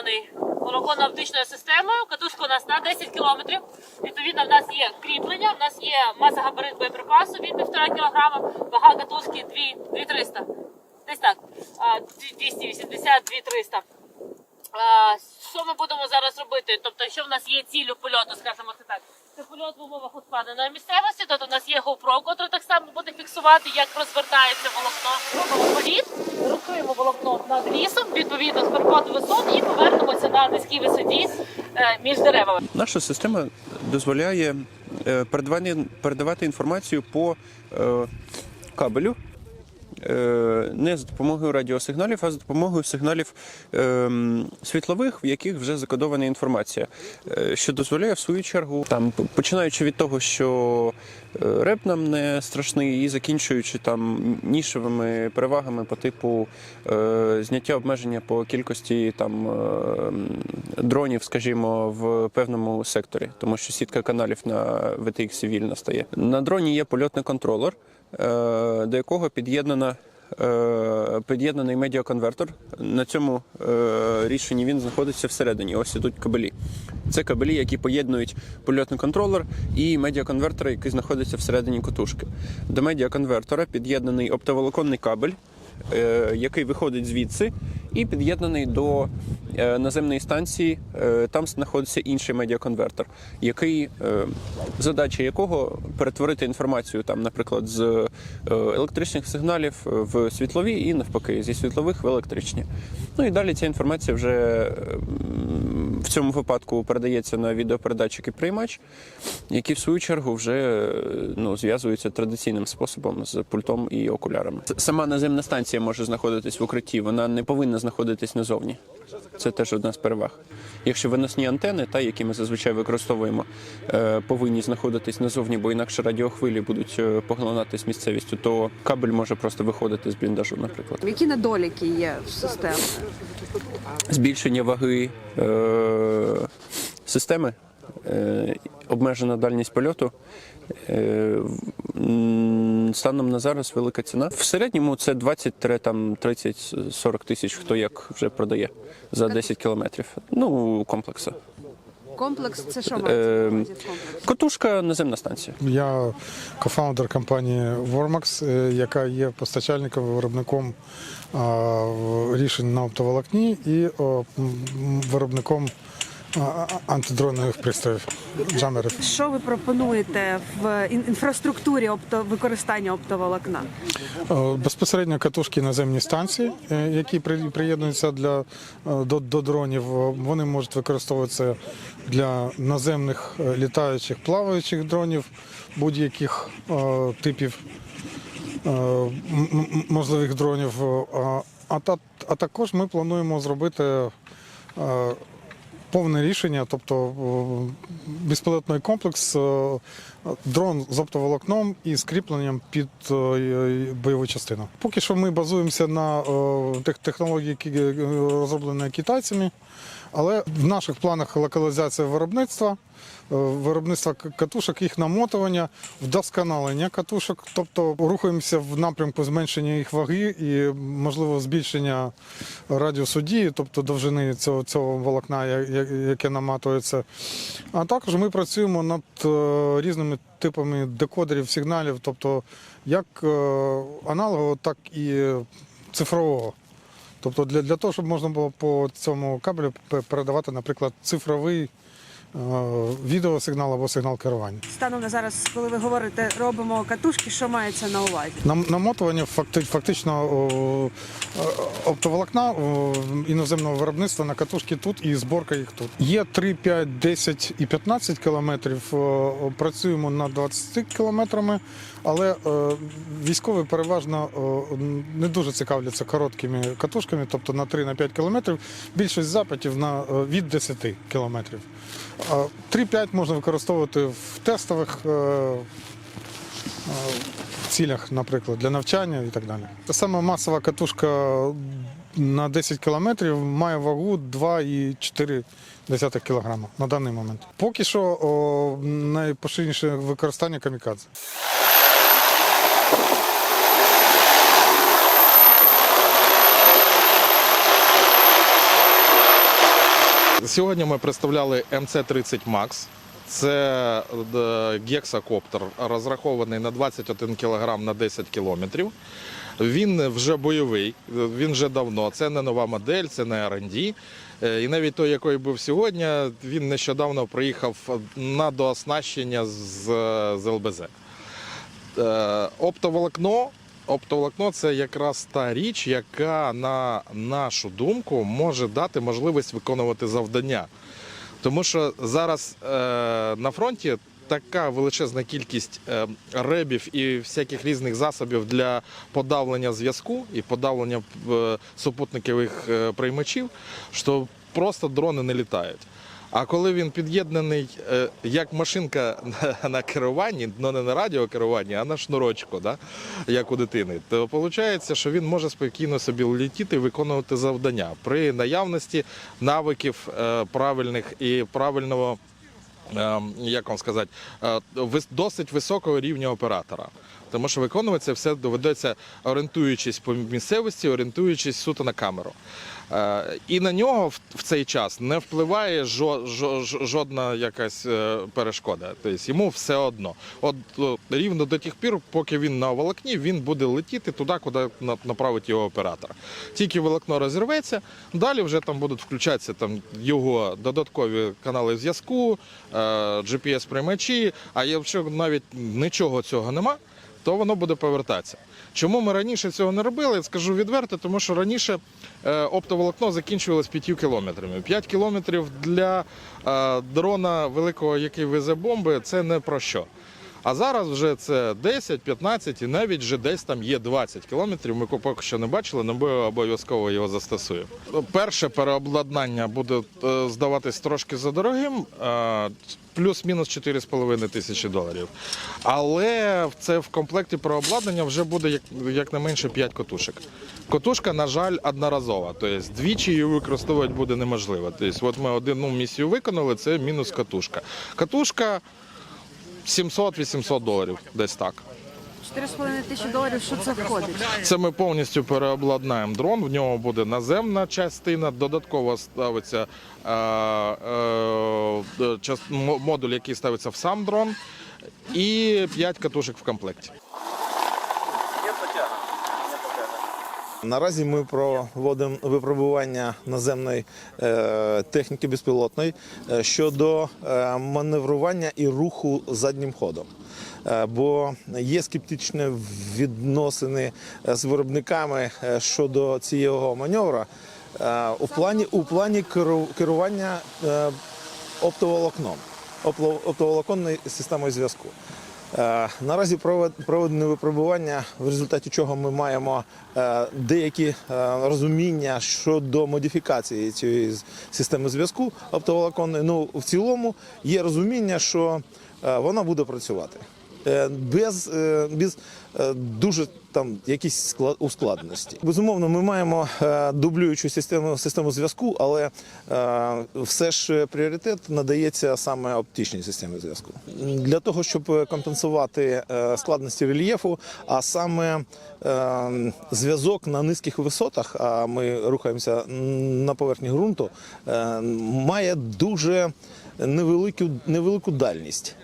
під'єднаний волоконно-оптичною системою. Катушка у нас на 10 кілометрів. Відповідно, в нас є кріплення, в нас є маса-габарит боєприпасу від 1,5 кг, вага катушки 2 2300. Десь так. 280 2300. А, Що ми будемо зараз робити? Тобто, що в нас є цілю польоту, скажімо так. Це польот в умовах ускладненої місцевості, тобто у нас є GoPro, який так само буде фіксувати, як розвертається волокно. Політ, рухаємо волокно над лісом, відповідно з переходу висот і повернемося на низькій висоті е, між деревами. Наша система дозволяє е, передавати, інформацію по е, кабелю. Е, Не за допомогою радіосигналів, а за допомогою сигналів е, світлових, в яких вже закодована інформація, е, що дозволяє в свою чергу, там починаючи від того, що е, реп нам не страшний, і закінчуючи там нішевими перевагами по типу зняття обмеження по кількості там дронів, скажімо, в певному секторі, тому що сітка каналів на VTX вільно стає. На дроні є польотний контролер, до якого під'єднана. е, Під'єднаний медіаконвертер. На цьому е, рішенні він знаходиться всередині. Ось ідуть кабелі. Це кабелі, які поєднують польотний контролер і медіаконвертер, який знаходиться всередині котушки. До медіаконвертера під'єднаний оптоволоконний кабель, е, який виходить звідси, і під'єднаний до е, наземної станції. Е, Там знаходиться інший медіаконвертор, який е, задача якого перетворити інформацію, там, наприклад, з електричних сигналів в світлові і навпаки, зі світлових в електричні. Ну і далі ця інформація вже в цьому випадку передається на відеопередатчик і приймач, які в свою чергу вже ну, зв'язуються традиційним способом з пультом і окулярами. Сама наземна станція може знаходитись в укритті, вона не повинна знаходитись назовні. Це теж одна з переваг. Якщо виносні антени, та які ми зазвичай використовуємо, е, повинні знаходитись назовні, бо інакше радіохвилі будуть е, поглинатись місцевістю, то кабель може просто виходити з бліндажу, наприклад. Які недоліки є в системі? збільшення ваги е, системи, е, обмежена дальність польоту. Е, станом на зараз велика ціна. В середньому це 20-30-40 тисяч, хто як вже продає за 10 кілометрів. Ну, комплекса. Комплекс це що мається в комплекс? Котушка наземна станція. Я кофаундер компанії Wormax, е, яка є постачальником виробником рішень на оптоволокні і виробником антидронових пристроїв джамерів. Що ви пропонуєте в інфраструктурі опто... використання оптоволокна? Е, Безпосередньо катушки наземні станції, е, які при- приєднуються для, е, до, до дронів, вони можуть використовуватися для наземних літаючих плаваючих дронів будь-яких типів можливих дронів. А, а, а також ми плануємо зробити повне рішення, тобто безпілотний комплекс, дрон з оптоволокном і скріпленням під бойову частину. Поки що ми базуємося на е, тех- технології, які е, розроблені китайцями, але в наших планах локалізація виробництва. е, Виробництва катушок, їх намотування, вдосконалення катушок, тобто рухаємося в напрямку зменшення їх ваги і можливо збільшення радіусу дії, тобто довжини цього, цього волокна, яке наматується. А також ми працюємо над е, різними типами декодерів, сигналів, тобто як е, аналогового, так і цифрового. Тобто для, для того, щоб можна було по цьому кабелю пе- передавати, наприклад, цифровий відеосигнал або сигнал керування. Станом на зараз, коли ви говорите, робимо катушки, що мається на увазі? Нам- Намотування факти- фактично о, е, оптоволокна о, іноземного виробництва на катушки тут і зборка їх тут. Є 3, 5, 10 і 15 кілометрів. О, Працюємо над 20 кілометрами, але е, військові переважно о, не дуже цікавляться короткими катушками, тобто на 3-5 кілометрів. Більшість запитів на е, від 10 кілометрів. А 3-5 можна використовувати в тестових. е, цілях, наприклад, для навчання і так далі. Та сама масова катушка на 10 кілометрів має вагу 2,4 кг на даний момент. Поки що найпоширеніше використання камікадзе. Сьогодні ми представляли МЦ-30 Max. Це е, гексакоптер, розрахований на 21 кг на 10 кілометрів. Він вже бойовий, він вже давно. Це не нова модель, це не R&D. Е, І навіть той, який був сьогодні, він нещодавно приїхав на дооснащення з, ЛБЗ. Е, Оптоволокно. Оптоволокно це якраз та річ, яка, на нашу думку, може дати можливість виконувати завдання. Тому що зараз е, на фронті така величезна кількість е, ребів і всяких різних засобів для подавлення зв'язку і подавлення е, супутникових е, приймачів, що просто дрони не літають. А коли він під'єднаний е, як машинка на, керуванні, ну не на радіокеруванні, а на шнурочку, да? як у дитини, то виходить, що він може спокійно собі летіти і виконувати завдання при наявності навиків е, правильних і правильного. е, Як вам сказати, е, досить високого рівня оператора. Тому що виконувати це все доведеться орієнтуючись по місцевості, орієнтуючись суто на камеру. Е, І на нього в цей час не впливає жо- жо- жо- жодна якась е, перешкода. Тобто йому все одно. От е, рівно до тих пір, поки він на волокні, він буде летіти туди, куди на- направить його оператор. Тільки волокно розірветься, далі вже там будуть включатися там його додаткові канали зв'язку, GPS-приймачі. А якщо навіть нічого цього нема, то воно буде повертатися. Чому ми раніше цього не робили? Я Скажу відверто, тому що раніше е, оптоволокно закінчувалось 5 кілометрами. 5 кілометрів для е, дрона великого, який везе бомби, це не про що. А зараз вже це 10, 15 і навіть вже десь там є 20 кілометрів. Ми поки що не бачили, але обов'язково його застосуємо. Перше переобладнання буде е, здаватись трошки задорогим, е, плюс-мінус 4,5 тисячі доларів. Але це в комплекті переобладнання вже буде як, як не менше 5 котушок. Котушка, на жаль, одноразова. Тобто двічі її використовувати буде неможливо. Тобто, от ми одну місію виконали, це мінус катушка. Катушка 700-800 доларів, десь так. 4,5 тисячі доларів, що це входить? Це ми повністю переобладнаємо дрон. В нього буде наземна частина, додатково ставиться е, е, час- модуль, який ставиться в сам дрон, і 5 катушок в комплекті. Наразі ми проводимо випробування наземної е, техніки безпілотної е, щодо е, маневрування і руху заднім ходом. Бо є скептичні відносини з виробниками щодо цього маневра е, у плані, у плані керу- керування оптоволокном, оптоволоконною системою зв'язку. Е, Наразі провед- проведені випробування, в результаті чого ми маємо е, деякі е, розуміння щодо модифікації цієї системи зв'язку оптоволоконної. Ну, в цілому є розуміння, що вона буде працювати. Без, без дуже там якісь склад- ускладності. Безумовно, ми маємо е, дублюючу систему, систему зв'язку, але е, все ж пріоритет надається саме оптичній системі зв'язку. Для того, щоб компенсувати е, складності рельєфу, а саме зв'язок на низьких висотах, а ми рухаємося на поверхні ґрунту, має дуже невелику, невелику дальність.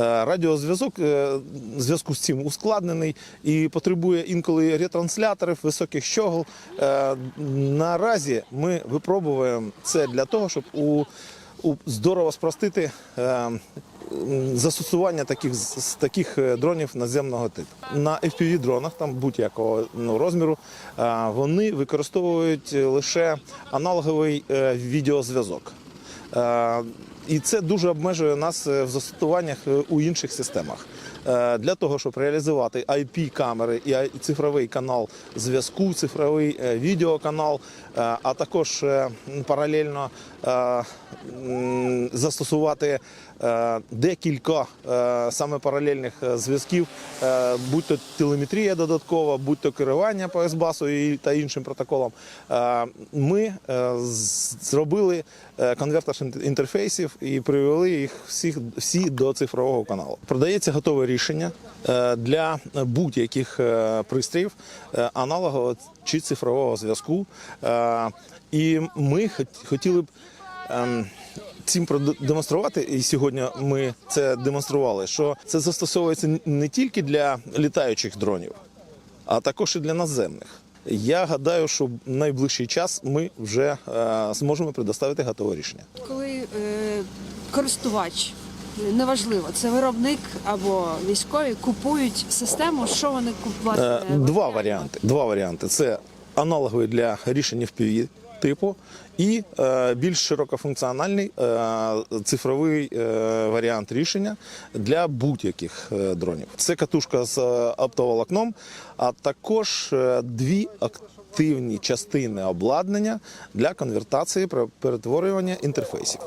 Е, Радіозв'язок е, зв'язку з цим ускладнений і потребує інколи ретрансляторів, високих щогл. Е, Наразі ми випробуємо це для того, щоб у, здорово спростити застосування таких з таких дронів наземного типу. На fpv дронах там будь-якого ну, розміру вони використовують лише аналоговий відеозв'язок. Е, І це дуже обмежує нас е, в застосуваннях е, у інших системах. Для того, щоб реалізувати IP-камери і цифровий канал зв'язку, цифровий відеоканал, а також паралельно застосувати е, декілька е, саме паралельних е, зв'язків, е, будь то телеметрія додаткова, будь то керування по СБАСу та іншим протоколам. Е, Ми е, зробили е, конвертер інтерфейсів і привели їх всіх всі до цифрового каналу. Продається готове рішення е, для будь-яких е, пристроїв е, аналогового чи цифрового зв'язку. Е, І ми хотіли б ем, цим продемонструвати, і сьогодні ми це демонстрували, що це застосовується не тільки для літаючих дронів, а також і для наземних. Я гадаю, що в найближчий час ми вже е, зможемо предоставити готове рішення. коли е, користувач, неважливо, це виробник або військові, купують систему, що вони купують? Е, Два варіанти. Два варіанти. Це аналоговий для рішення FPV типу і е, більш широкофункціональний е, цифровий е, варіант рішення для будь-яких е, дронів. Це катушка з е, оптоволокном, а також е, дві активні частини обладнання для конвертації перетворювання інтерфейсів.